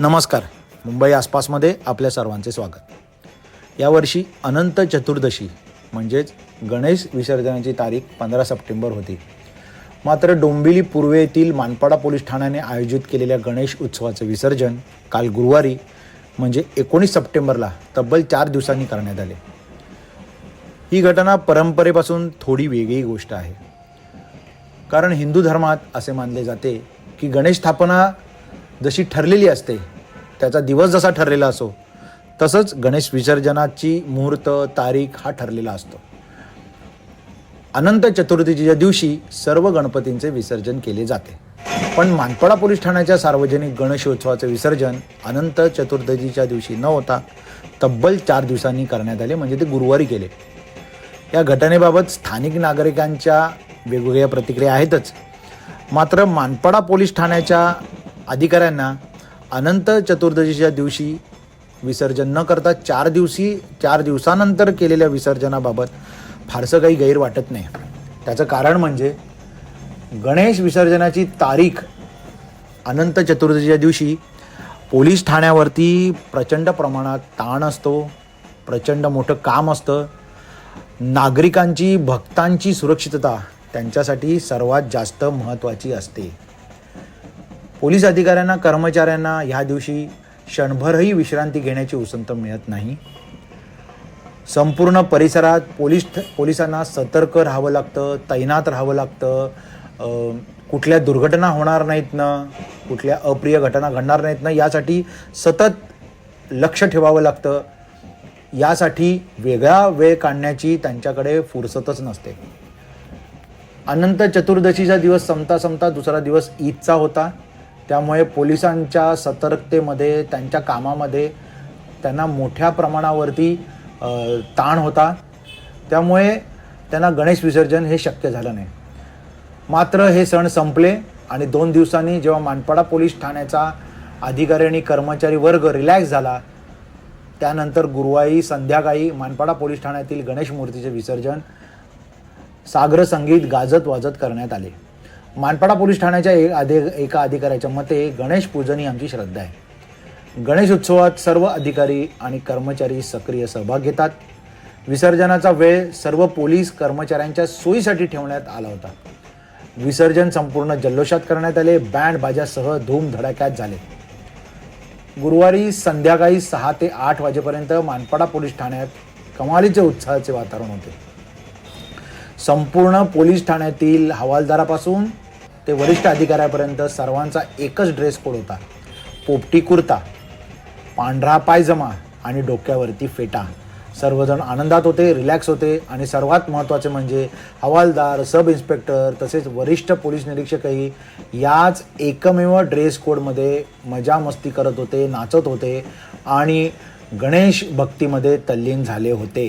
नमस्कार. मुंबई आसपासमध्ये आपल्या सर्वांचे स्वागत. यावर्षी अनंत चतुर्दशी म्हणजेच गणेश विसर्जनाची तारीख पंधरा सप्टेंबर होती. मात्र डोंबिवली पूर्वेतील मानपाडा पोलीस ठाण्याने आयोजित केलेल्या गणेश उत्सवाचं विसर्जन काल गुरुवारी म्हणजे एकोणीस सप्टेंबरला तब्बल चार दिवसांनी करण्यात आले. ही घटना परंपरेपासून थोडी वेगळी गोष्ट आहे. कारण हिंदू धर्मात असे मानले जाते की गणेश स्थापना जशी ठरलेली असते त्याचा दिवस जसा ठरलेला असो तसंच गणेश विसर्जनाची मुहूर्त तारीख हा ठरलेला असतो. अनंत चतुर्थीच्या दिवशी सर्व गणपतींचे विसर्जन केले जाते. पण मानपाडा पोलीस ठाण्याच्या सार्वजनिक गणेशोत्सवाचे विसर्जन अनंत चतुर्थीच्या दिवशी न होता तब्बल चार दिवसांनी करण्यात आले म्हणजे ते गुरुवारी केले. या घटनेबाबत स्थानिक नागरिकांच्या वेगवेगळ्या प्रतिक्रिया आहेतच. मात्र मानपाडा पोलीस ठाण्याच्या अधिकाऱ्यांना अनंत चतुर्दशीच्या दिवशी विसर्जन न करता चार दिवशी चार दिवसानंतर केलेल्या विसर्जनाबाबत फारसं काही गैर वाटत नाही. त्याचं कारण म्हणजे गणेश विसर्जनाची तारीख अनंत चतुर्दशीच्या दिवशी पोलीस ठाण्यावरती प्रचंड प्रमाणात ताण असतो प्रचंड मोठं काम असतं. नागरिकांची भक्तांची सुरक्षितता त्यांच्यासाठी सर्वात जास्त महत्त्वाची असते. पोलीस अधिकाऱ्यांना कर्मचाऱ्यांना ह्या दिवशी क्षणभरही विश्रांती घेण्याची उसंत मिळत नाही. संपूर्ण परिसरात पोलीस पोलिसांना सतर्क राहावं लागतं तैनात राहावं लागतं. कुठल्या दुर्घटना होणार नाहीत ना कुठल्या अप्रिय घटना घडणार नाहीत ना यासाठी सतत लक्ष ठेवावं लागतं. यासाठी वेगळा वेळ काढण्याची त्यांच्याकडे फुरसतच नसते. अनंत चतुर्दशीचा दिवस संपता संपता दुसरा दिवस ईदचा होता. त्यामुळे पोलिसांच्या सतर्कतेमध्ये त्यांच्या कामामध्ये त्यांना मोठ्या प्रमाणावरती ताण होता. त्यामुळे त्यांना गणेश विसर्जन हे शक्य झालं नाही. मात्र हे सण संपले आणि दोन दिवसांनी जेव्हा मानपाडा पोलीस ठाण्याचा अधिकारी आणि कर्मचारी वर्ग रिलॅक्स झाला त्यानंतर गुरुवारी संध्याकाळी मानपाडा पोलीस ठाण्यातील गणेश मूर्तीचे विसर्जन सागर संगीत गाजत वाजत करण्यात आले. मानपाडा पोलीस ठाण्याच्या एक अधि एका अधिकाऱ्याच्या मते गणेश पूजन ही आमची श्रद्धा आहे. गणेश उत्सवात सर्व अधिकारी आणि कर्मचारी सक्रिय सहभाग घेतात. विसर्जनाचा वेळ सर्व पोलीस कर्मचाऱ्यांच्या सोयीसाठी ठेवण्यात आला होता. विसर्जन संपूर्ण जल्लोषात करण्यात आले बँड बाजासह धूम धडाक्यात झाले. गुरुवारी संध्याकाळी सहा ते आठ वाजेपर्यंत मानपाडा पोलीस ठाण्यात कमालीचे उत्साहाचे वातावरण होते. संपूर्ण पोलीस ठाण्यातील हवालदारापासून ते वरिष्ठ अधिकाऱ्यापर्यंत सर्वांचा एकच ड्रेस कोड होता. पोपटी कुर्ता पांढरा पायजमा आणि डोक्यावरती फेटा. सर्वजण आनंदात होते रिलॅक्स होते आणि सर्वात महत्त्वाचे म्हणजे हवालदार सब इन्स्पेक्टर तसेच वरिष्ठ पोलीस निरीक्षकही याच एकमेव ड्रेस कोडमध्ये मजा मस्ती करत होते नाचत होते आणि गणेश भक्तीमध्ये तल्लीन झाले होते.